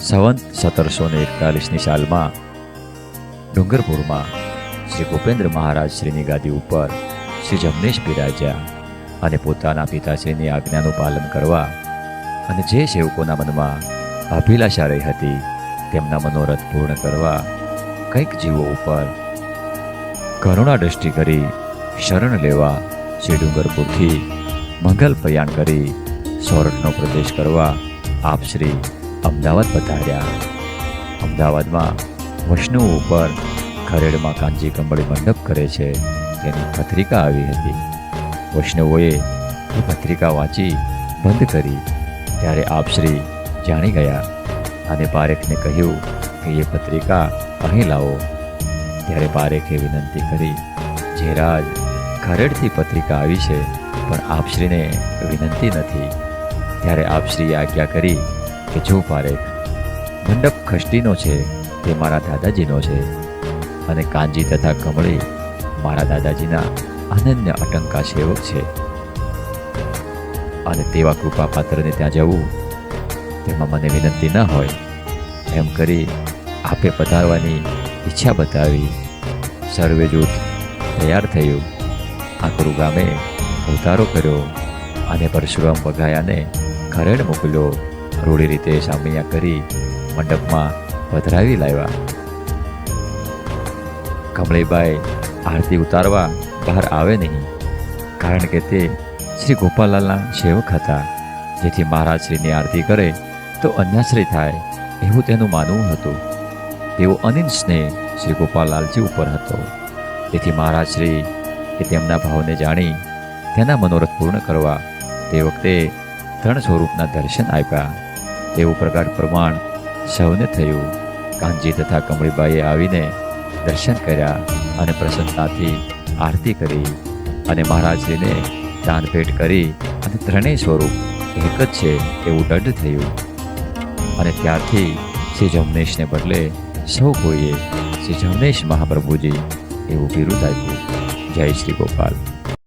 સંવંત સત્તરસો ને એકતાલીસની સાલમાં ડુંગરપુરમાં શ્રી ભૂપેન્દ્ર મહારાજ શ્રીની ગાદી ઉપર શ્રી જમનેશ બિરાજ્યા અને પોતાના પિતાશ્રીની આજ્ઞાનું પાલન કરવા અને જે સેવકોના મનમાં અભિલાષા રહી હતી, તેમના મનોરથ પૂર્ણ કરવા કંઈક જીવો ઉપર કરુણા દ્રષ્ટિ કરી શરણ લેવા શ્રી ડુંગરપુરથી મંગલ પ્રયાણ કરી સોરઠનો પ્રદેશ કરવા આપ શ્રી અમદાવાદ પધાર્યા. અમદાવાદમાં વૈષ્ણવ ઉપર ખરેડમાં કાંજી કંબળી મંડપ કરે છે તેની પત્રિકા આવી હતી. વૈષ્ણવોએ એ પત્રિકા વાંચી બંધ કરી. ત્યારે આપશ્રી જાણી ગયા અને પારેખને કહ્યું કે એ પત્રિકા અહીં લાવો. ત્યારે પારેખે વિનંતી કરી જે રાજ ખરેડથી પત્રિકા આવી છે, પણ આપશ્રીને વિનંતી નથી. ત્યારે આપશ્રીએ આજ્ઞા કરી કે જો પારેખ મંડપ ખષ્ટીનો છે, તે મારા દાદાજીનો છે અને કાંજી તથા કમળી મારા દાદાજીના અનન્ય અટંકા સેવક છે. અને તેવા કૃપા પાત્રને ત્યાં જવું, તેમાં મને વિનંતી ન હોય. એમ કરી આપે પધારવાની ઈચ્છા બતાવી સર્વે જૂથ તૈયાર થયું. આકરું ગામે ઉતારો કર્યો અને પરશુરામ વઘાયાને ઘરેડ મોકલ્યો. રૂડી રીતે સામૈયા કરી મંડપમાં પધરાવી લાવ્યા. કમળીબાઈ આરતી ઉતારવા બહાર આવે નહીં, કારણ કે તે શ્રી ગોપાલાલના સેવક હતા. જેથી મહારાજ શ્રીની આરતી કરે તો અન્યાશ્રય થાય એવું તેનું માનવું હતું. તેવો અનિલ સ્નેહ શ્રી ગોપાલાલજી ઉપર હતો. તેથી મહારાજ શ્રી એ તેમના ભાવને જાણી તેના મનોરથ પૂર્ણ કરવા તે વખતે ત્રણ સ્વરૂપના દર્શન આપ્યા. તેવું પ્રગાઢ પ્રમાણ સૌને થયું. કાનજી તથા કમળીબાઈએ આવીને દર્શન કર્યા અને પ્રસન્નતાથી આરતી કરી અને મહારાજજીને દાનભેટ કરી અને ત્રણેય સ્વરૂપ એક જ છે એવું દઢ થયું. અને ત્યારથી શ્રી જમનેશને બદલે સૌ કોઈએ શ્રી જમનેશ મહાપ્રભુજી એવું બિરુદ આપ્યું જય શ્રી ગોપાલ.